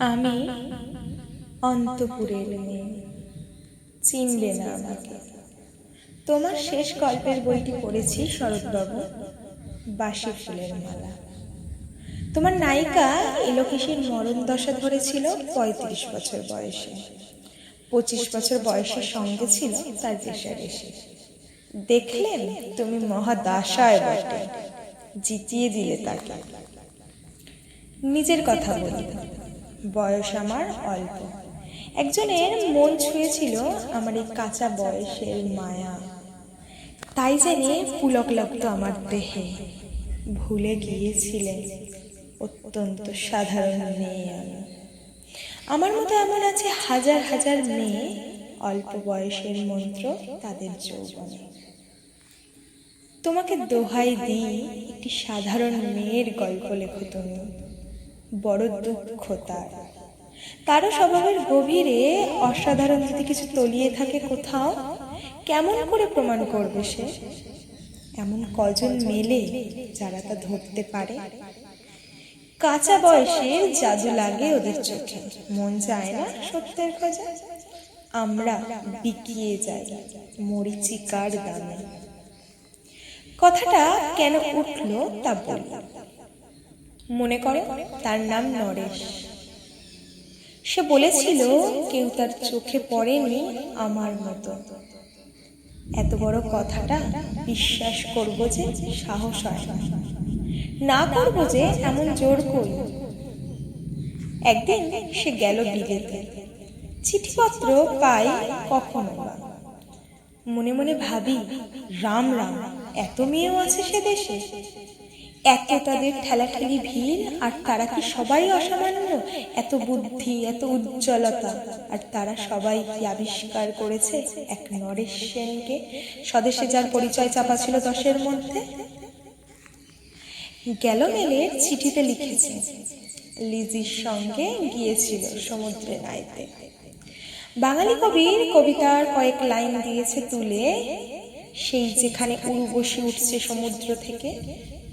আমি অন্তপুরের মেয়ে। চিনবে না আমাকে। তোমার শেষ গল্পের বইটি পড়েছি শরৎবাবু বাসি ফুলের মালা। তোমার নায়িকা এলোকেশের মরণ দশা ধরেছিল পঁয়ত্রিশ বছর বয়সে। পঁচিশ বছর বয়সের সঙ্গে ছিল তার রেশারেশি দেখলেন তুমি মহাদাশায় বটে। জিতিয়ে দিলে তাকে। নিজের কথা বলি। বয়স আমার অল্প। একজনের মন ছুঁয়েছিল আমার এই কাঁচা বয়সের মায়া। তাই জেনে পুলক লাগতো আমার দেহে। ভুলে গিয়েছিলেন অত্যন্ত সাধারণ মেয়ে আমি। আমার মতো এমন আছে হাজার হাজার মেয়ে অল্প বয়সের মন্ত্র তাদের যৌবনে। তোমাকে দোহাই দিই একটি সাধারণ মেয়ের গল্প লেখো তুমি। বড় দুঃখ তার তারও স্বভাবের গভীরে অসাধারণ যদি কিছু তলিয়ে থাকে কোথাও, কেমন করে প্রমাণ করবে সে? এমন কজন মেলে যারা তা ধরতে পারে? কাঁচা বয়সে জাদু লাগে ওদের চোখে। মন যায় না সত্যের খোঁজে? আমরা বিকিয়ে যাই মরিচিকার দামে। কথাটা কেন উঠল তা বললাম মনে করে তার নাম নরেশ। সে বলেছিল, কেউ তার চোখে পড়েনি আমার মতো। এত বড় কথাটা বিশ্বাস করব যে সাহস হয় না। করব যে এমন জোর করি। একদিন সে গেল বিলেতে। চিঠিপত্র পাই কখনো মনে মনে ভাবি, রাম রাম, এত মেয়েও আছে সে দেশে। এত তাদের ঠেলাঠেলি ভিড় আর তারা কি সবাই অসামান্য? এত বুদ্ধি, এত উজ্জ্বলতা। আর তারা সবাই কি আবিষ্কার করেছে এক নরেশ সেনকে স্বদেশে যার পরিচয় চাপা ছিল দশের মধ্যে? গেল মেলে চিঠিতে লিখেছে, লিজির সঙ্গে গিয়েছিল সমুদ্রে নাইতে। বাঙালি কবির কবিতার কয়েক লাইন দিয়েছে তুলে, সেই যেখানে উর্বশী উঠছে সমুদ্র থেকে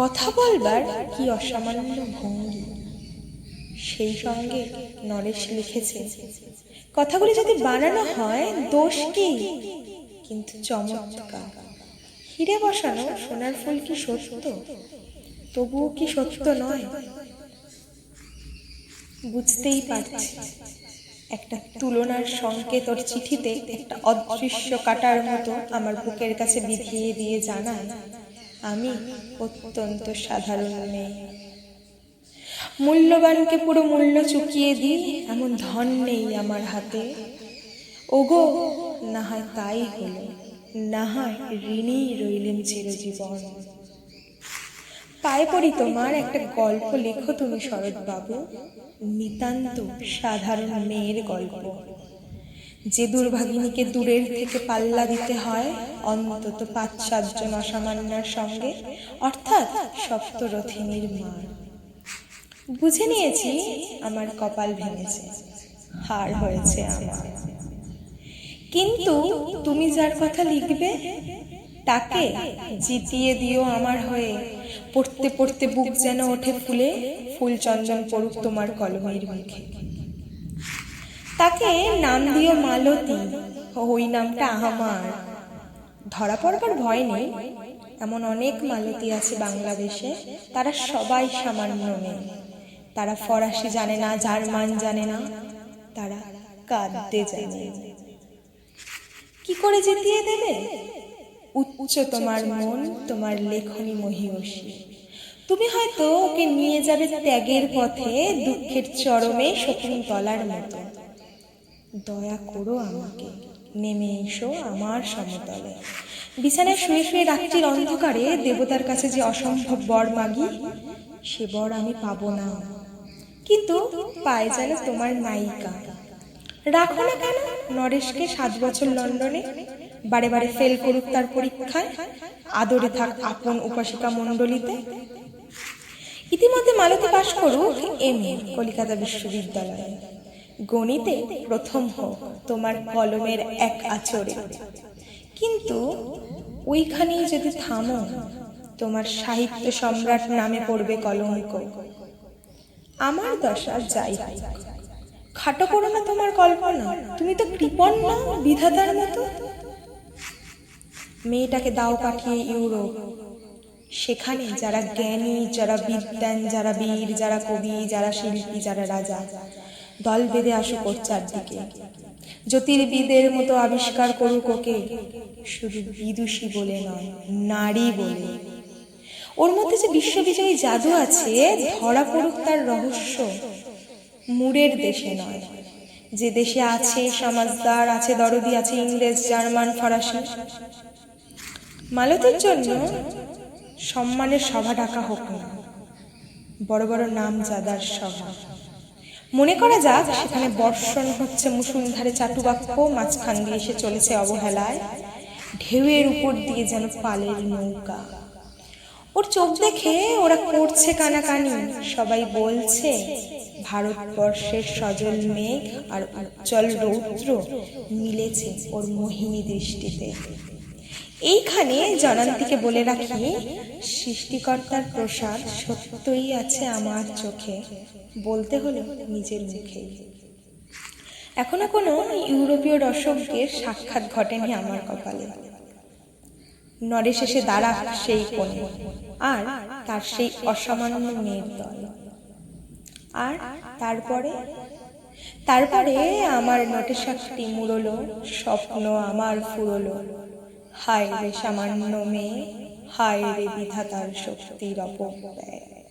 কথা বলবার কি অসামান্য ভঙ্গি? সেই সঙ্গে নরেশ লিখেছে, কথাগুলি যদি বানানো হয়, দোষ কি? কিন্তু চমৎকার। হিরে বসানো সোনার ফুল কি সত্য? তবুও কি সত্য নয়? বুঝতেই পারছি। একটা তুলনার সংকেত ওর চিঠিতে একটা অদৃশ্য কাটার মতো আমার বুকের কাছে বিধিয়ে দিয়ে জানায়। আমি অত্যন্ত সাধারণ মেয়ে। মূল্যবানকে পুরো মূল্য চুকিয়ে দিই, এমন ধন নেই আমার হাতে। ওগো না হয় তাই হলো না হয় ঋণী রইলেন চিরজীবন। পায়ে পড়ি তোমার একটা গল্প লেখো তুমি শরৎবাবু, নিতান্ত সাধারণ মেয়ের গল্প। যে দুর্ভাগিনীকে দূরের থেকে পাল্লা দিতে হয়, অন্তত পাঁচ, সাতজন অসামান্যার সঙ্গে, অর্থাৎ সপ্তরথিনীর মার। বুঝে নিয়েছি আমার কপাল ভেঙেছে, হার হয়েছে আমার। কিন্তু তুমি যার কথা লিখবে, তাকে জিতিয়ে দিও আমার হয়ে। পড়তে পড়তে বুক যেন ওঠে ফুলে, ফুল চন্দন পড়ুক তোমার কলমের মুখে। তাকে নাম দিও মালতী। ওই নামটা আমার। ধরা পড়বার ভয় নেই। এমন অনেক মালতী আছে বাংলাদেশে, তারা সবাই সামান্য মেয়ে। তারা ফরাসি জানে না, জার্মান জানে না। তারা কাঁদতে জানে। কি করে জিতিয়ে দেবে? উচ্চ তোমার মন, তোমার লেখনী মহিষী তুমি হয়তো ওকে নিয়ে যাবে ত্যাগের পথে, দুঃখের চরমে শকুন্তলার মতো। দয়া করো আমাকে। নেমে এসো আমার সমতলে। বিছানায় শুয়ে শুয়ে রাত্রির অন্ধকারে দেবতার কাছে যে অসম্ভব বর মাগি, সে বর আমি পাবো না। কিন্তু পায়ে যেন তোমার নায়িকা। রাখো না কেন নরেশকে সাত বছর লন্ডনে? বারে বারে ফেল করুক তার পরীক্ষায়। আদরে থাক আপন উপাসিকা মণ্ডলীতে। ইতিমধ্যে মালতী পাশ করুক এম কলিকাতা বিশ্ববিদ্যালয়ে। গণিতে প্রথম হোক, তোমার কলমের এক আচরে। কিন্তু ওইখানেই যদি থামো, তোমার সাহিত্য সম্রাট নামে পড়বে কলঙ্ক। আমার দশা যাই খাটো করো না তোমার কল্পনা। তুমি তো কৃপণ না, বিধাতার মতো। মেয়েটাকে দাও পাঠিয়ে ইউরোপ। সেখানে যারা জ্ঞানী, যারা বিদ্যান, যারা বীর, যারা কবি, যারা শিল্পী, যারা রাজা দল বেঁধে আসুক ওর চারদিকে। জ্যোতির্বিদের মতো আবিষ্কার করুক ওকে। শুধু বিদুষী বলে নয়, নারী বলে। ওর মধ্যে যে বিশ্ববিজয়ী জাদু আছে, ধরা পড়ুক তার রহস্য। মুরের দেশে নয়। যে দেশে আছে, সমাজদার আছে, দরদি আছে, ইংরেজ, জার্মান, ফরাসি। মালতীর জন্য সম্মানের সভা ডাকা হোক না, বড় বড় নাম জাদার সভা। মনে করা যাক, সেখানে বর্ষণ হচ্ছে মুসুলধারে চাটুবাক্য, মাঝখান দিয়ে এসে চলেছে অবহেলায়। ঢেউয়ের উপর দিয়ে যেন পালের নৌকা। ওর চোখ দেখে ওরা করছে কানাকানি। সবাই বলছে, ভারতবর্ষের সজল মেঘ আর উজ্জ্বল রৌদ্র মিলেছে ওর মোহিনী দৃষ্টিতে। এইখানে জনান্তিকে বলে রাখি, সৃষ্টিকর্তার প্রসাদ সত্যই আছে আমার চোখে, বলতে হলো নিজের মুখেই এখনও কোনো ইউরোপীয় রসকদের সাক্ষাৎ ঘটেনি আমার কপালে। নরেশ এসে দাঁড়াক সেই কোণে, আর তার সেই অসামান্য মেয়ের দল। আর তারপরে? তারপরে আমার নটেশাকটি মুড়লো, স্বপ্ন আমার ফুরলো। হায় রে সামান্য মেয়ে হায় রে বিধাতার শক্তির অপব্যয়।